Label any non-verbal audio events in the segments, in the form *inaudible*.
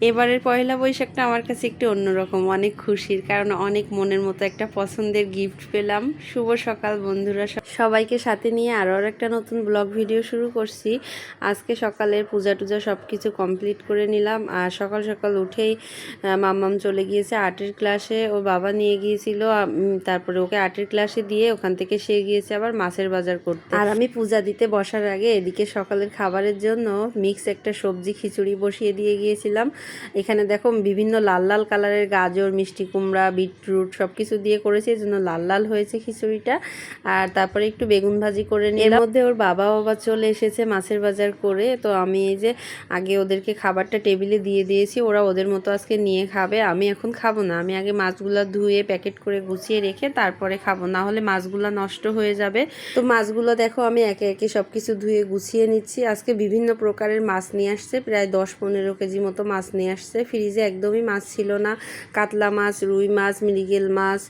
এবারের পয়লা বৈশাখটা আমার কাছে একটু অন্যরকম, অনেক খুশির, কারণ অনেক মনের মতো একটা পছন্দের গিফট পেলাম। শুভ সকাল বন্ধুরা সবাইকে সাথে নিয়ে আরও একটা নতুন ব্লগ ভিডিও শুরু করছি। আজকে সকালের পূজা টুজা সব কিছু কমপ্লিট করে নিলাম। আর সকাল সকাল উঠেই মাম্মাম চলে গিয়েছে আর্টের ক্লাসে ও বাবা নিয়ে গিয়েছিল তারপরে ওকে আর্টের ক্লাসে দিয়ে ওখান থেকে সে গিয়েছে আবার মাছের বাজার করতে। আর আমি পূজা দিতে বসার আগে এদিকে সকালের খাবারের জন্য মিক্স একটা সবজি খিচুড়ি বসিয়ে দিয়ে গিয়েছিলাম। এখানে দেখো বিভিন্ন লাল লাল কালারের গাজর, মিষ্টি কুমড়া, বিটরুট সব কিছু দিয়ে করেছি এই জন্য লাল লাল হয়েছে খিচুড়িটা। আর তারপরে একটু বেগুন ভাজি করে নিয়ে এর মধ্যে ওর বাবা বাবা চলে এসেছে মাছের বাজার করে। তো আমি এই যে আগে ওদেরকে খাবারটা টেবিলে দিয়ে দিয়েছি, ওরা ওদের মতো আজকে নিয়ে খাবে। আমি এখন খাব না। আমি আগে মাছগুলো ধুয়ে, প্যাকেট করে গুছিয়ে রেখে তারপরে খাব। না হলে মাছগুলো নষ্ট হয়ে যাবে। তো মাছগুলো দেখো আমি একে একে সব কিছু ধুয়ে গুছিয়ে নিচ্ছি। আজকে বিভিন্ন প্রকারের মাছ নিয়ে আসছে, প্রায় দশ পনেরো কেজি মতো মাছ নিয়ে আসছে। ফ্রিজে একদমই মাছ ছিল না। কাতলা মাছ, রুই মাছ, মৃগেল মাছ,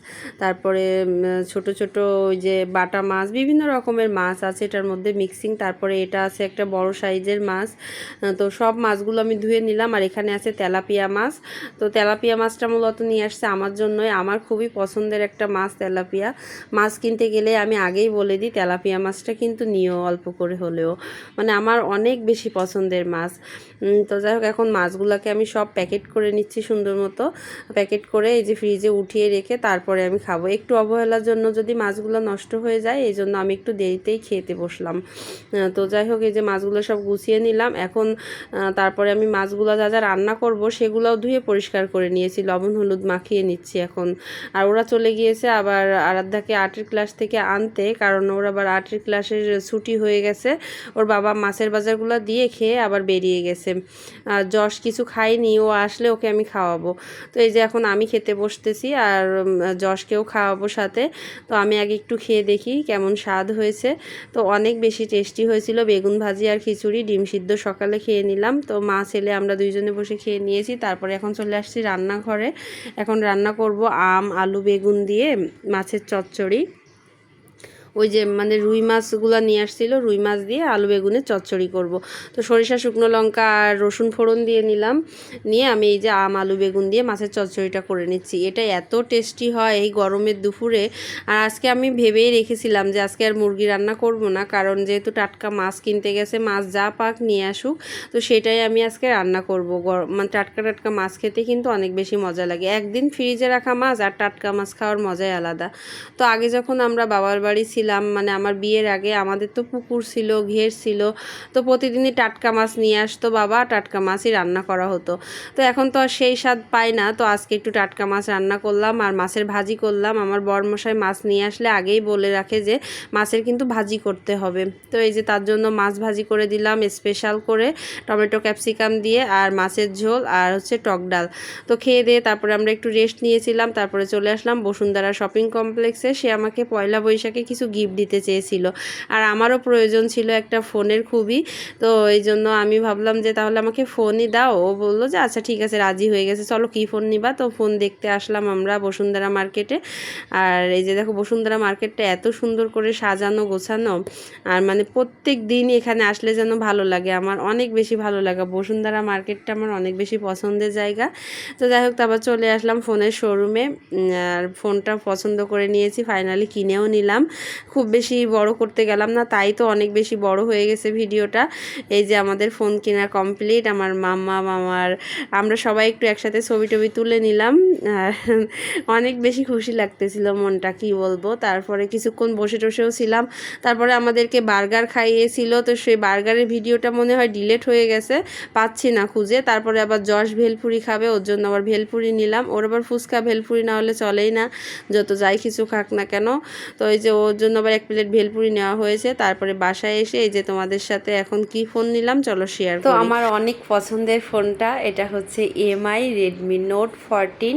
তারপরে ছোট ছোট ওই যে বাটা মাছ, বিভিন্ন রকমের মাছ আছে এটার মধ্যে মিক্সিং তারপরে এটা আছে একটা বড় সাইজের মাছ। তো সব মাছগুলো আমি ধুয়ে নিলাম। আর এখানে আছে তেলাপিয়া মাছ। তো তেলাপিয়া মাছটা মূলত নিয়ে আসছে আমার জন্যই। আমার খুবই পছন্দের একটা মাছ তেলাপিয়া। মাছ কিনতে গেলে আমি আগেই বলে দিই, তেলাপিয়া মাছটা কিন্তু নিও অল্প করে হলেও। মানে আমার অনেক বেশি পছন্দের মাছ। তো যাই হোক, এখন মাছগুলোকে আমি সব প্যাকেট করে নিচ্ছি সুন্দর মতো। প্যাকেট করে এই যে ফ্রিজে উঠিয়ে রেখে তারপরে আমি খাব। একটু অবহেলার জন্য যদি মাছগুলো নষ্ট হয়ে যায়, এই জন্য আমি একটু দেরিতেই খেতে বসলাম। তো যাই হোক, এই যে মাছগুলো সব গুছিয়ে নিলাম। এখন তারপরে আমি মাছগুলো যা যা রান্না করব সেগুলোও ধুয়ে পরিষ্কার করে নিয়েছি। লবণ, হলুদ মাখিয়ে নিচ্ছি এখন। আর ওরা চলে গিয়েছে আবার আরাধ্যাকে আর্টের ক্লাস থেকে আনতে, কারণ ওর আবার আর্টের ক্লাসের ছুটি হয়ে গেছে। ওর বাবা মাছের বাজারগুলো দিয়ে খেয়ে আবার বেরিয়ে গেছে। আর যশ কিছু খাইনি, ও আসলে ওকে আমি খাওয়াবো। তো এই যে এখন আমি খেতে বসতেছি আর যশকেও খাওয়াবো সাথে। তো আমি আগে একটু খেয়ে দেখি কেমন স্বাদ হয়েছে। তো অনেক বেশি টেস্টি হয়েছিল বেগুন ভাজি আর খিচুড়ি, ডিম সিদ্ধ সকালে খেয়ে নিলাম। তো মা, ছেলে আমরা দুইজনে বসে খেয়ে নিয়েছি। তারপরে এখন চলে আসছি রান্নাঘরে। এখন রান্না করব আম, আলু, বেগুন দিয়ে মাছের চচ্চড়ি। ওই যে মানে রুই মাছগুলো নিয়ে আসছিল, রুই মাছ দিয়ে আলু বেগুনে চচ্চড়ি করব। তো সরিষা, শুকনো লঙ্কা আর রসুন ফোড়ন দিয়ে নিলাম। নিয়ে আমি এই যে আম, আলু, বেগুন দিয়ে মাছের চচ্চড়িটা করে নিচ্ছি। এটা এত টেস্টি হয় এই গরমের দুপুরে। আর আজকে আমি ভেবেই রেখেছিলাম যে আজকে আর মুরগি রান্না করব না, কারণ যেহেতু টাটকা মাছ কিনতে গেছে, মাছ যা পাক নিয়ে আসুক। তো সেটাই আমি আজকে রান্না করব। মানে টাটকা টাটকা মাছ খেতে কিন্তু অনেক বেশি মজা লাগে। একদিন ফ্রিজে রাখা মাছ আর টাটকা মাছ খাওয়ার মজাই আলাদা। তো আগে যখন আমরা বাবার বাড়ি ছিলাম মানে আমার বিয়ের আগে। আমাদের তো পুকুর ছিল, ঘের ছিল। তো প্রতিদিনই টাটকা মাছ নিয়ে আসতো বাবা, টাটকা মাছই রান্না করা হতো। তো এখন তো আর সেই স্বাদ পাই না। তো আজকে একটু টাটকা মাছ রান্না করলাম আর মাছের ভাজি করলাম। আমার বরমশাই মাছ নিয়ে আসলে আগেই বলে রাখে যে, মাছের কিন্তু ভাজি করতে হবে। তো এই যে তার জন্য মাছ ভাজি করে দিলাম স্পেশাল করে, টমেটো, ক্যাপসিকাম দিয়ে আর মাছের ঝোল আর হচ্ছে টক ডাল। তো খেয়ে দিয়ে তারপরে আমরা একটু রেস্ট নিয়েছিলাম। তারপরে চলে আসলাম বসুন্ধরা শপিং কমপ্লেক্সে সে আমাকে পয়লা বৈশাখে কিছু গিফট দিতে চেয়েছিল। আর আমারও প্রয়োজন ছিল একটা ফোনের খুবই। তো এই জন্য আমি ভাবলাম যে তাহলে আমাকে ফোনই দাও। ও বলল যে আচ্ছা ঠিক আছে, রাজি হয়ে গেছে। চলো, কী ফোন নিবা? তো ফোন দেখতে আসলাম আমরা বসুন্ধরা মার্কেটে। আর এই যে দেখো, বসুন্ধরা মার্কেটটা এত সুন্দর করে সাজানো, গোছানো। আর মানে প্রত্যেক দিন এখানে আসলে যেন ভালো লাগে। আমার অনেক বেশি ভালো লাগে। বসুন্ধরা মার্কেটটা আমার অনেক বেশি পছন্দের জায়গা। তো যাই হোক, তারপর চলে আসলাম ফোনের শোরুমে। আর ফোনটা পছন্দ করে নিয়েছি। ফাইনালি কিনেও নিলাম। খুব বেশি বড় করতে গেলাম না, তাই তো অনেক বেশি বড় হয়ে গেছে ভিডিওটা। এই যে আমাদের ফোন কেনা কমপ্লিট আমার মাম্মা, মামার, আমরা সবাই একটু একসাথে ছবি টবি তুলে নিলাম। অনেক বেশি খুশি লাগতেছিল মনটা কি বলব? তারপরে কিছুক্ষণ বসে টসেও ছিলাম। তারপরে আমাদেরকে বার্গার খাইয়েছিল তো সেই বার্গারের ভিডিওটা মনে হয় ডিলেট হয়ে গেছে পাচ্ছি না খুঁজে। তারপরে আবার জশ ভেলপুরি খাবে ওর জন্য আবার ভেলপুরি নিলাম। ওর আবার ফুচকা ভেলপুরি না হলে চলেই না যত যাই কিছু খাক না কেন। তো এই যে ওর জন্য আবার এক প্লেট ভেলপুরি নেওয়া হয়েছে। তারপরে বাসায় এসে এই যে তোমাদের সাথে এখন কি ফোন নিলাম চলো শেয়ার তো আমার অনেক পছন্দের ফোনটা এটা হচ্ছে এমআই রেডমি নোট ফরটিন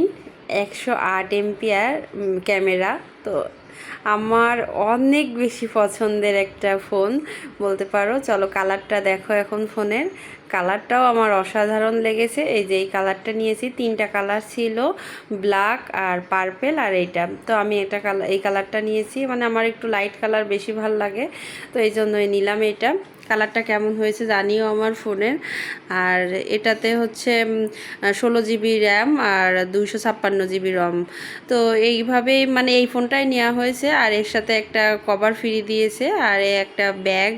একশো আট এমপিয়ার ক্যামেরা তো আমার অনেক বেশি পছন্দের একটা ফোন। বলতে পারো, চলো কালারটা দেখো এখন ফোনের। কালারটাও আমার অসাধারণ লেগেছে। এই যে এই কালারটা নিয়েছি, তিনটা কালার ছিল, ব্ল্যাক আর পার্পেল আর এইটা। তো আমি এটা কালার এই কালারটা নিয়েছি মানে আমার একটু লাইট কালার বেশি ভালো লাগে, তো এই জন্যই নিলাম এটা। কালারটা কেমন হয়েছে জানিও আমার ফোনের। আর এটাতে হচ্ছে ষোলো জিবি র্যাম আর দুইশো ছাপ্পান্ন জিবি রম। তো এইভাবেই মানে এই ফোনটাই নেওয়া হয়েছে আর এর সাথে একটা কভার ফ্রি দিয়েছে আর একটা ব্যাগ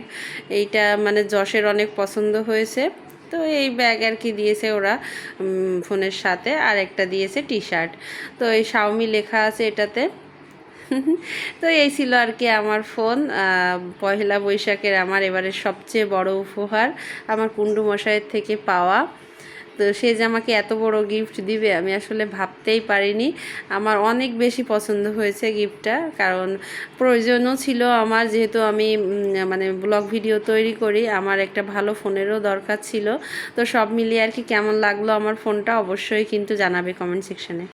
এইটা মানে যশের অনেক পছন্দ হয়েছে। তো এই ব্যাগ আর কি দিয়েছে ওরা ফোনের সাথে। আর একটা দিয়েছে টি শার্ট তো এই শাওমি লেখা আছে এটাতে। *laughs* তো এই ছিল আর কি আমার ফোন। পহেলা বৈশাখের আমার এবারের সবচেয়ে বড় উপহার আমার কুণ্ডু মশাইয়ের থেকে পাওয়া। তো সে যে আমাকে এত বড় গিফট দিবে, আমি আসলে ভাবতেই পারিনি। আমার অনেক বেশি পছন্দ হয়েছে গিফটটা কারণ প্রয়োজনও ছিল আমার, যেহেতু আমি মানে ব্লগ ভিডিও তৈরি করি, আমার একটা ভালো ফোনেরও দরকার ছিল। তো সব মিলিয়ে আর কি কেমন লাগল আমার ফোনটা, অবশ্যই কিন্তু জানাবে কমেন্ট সেকশনে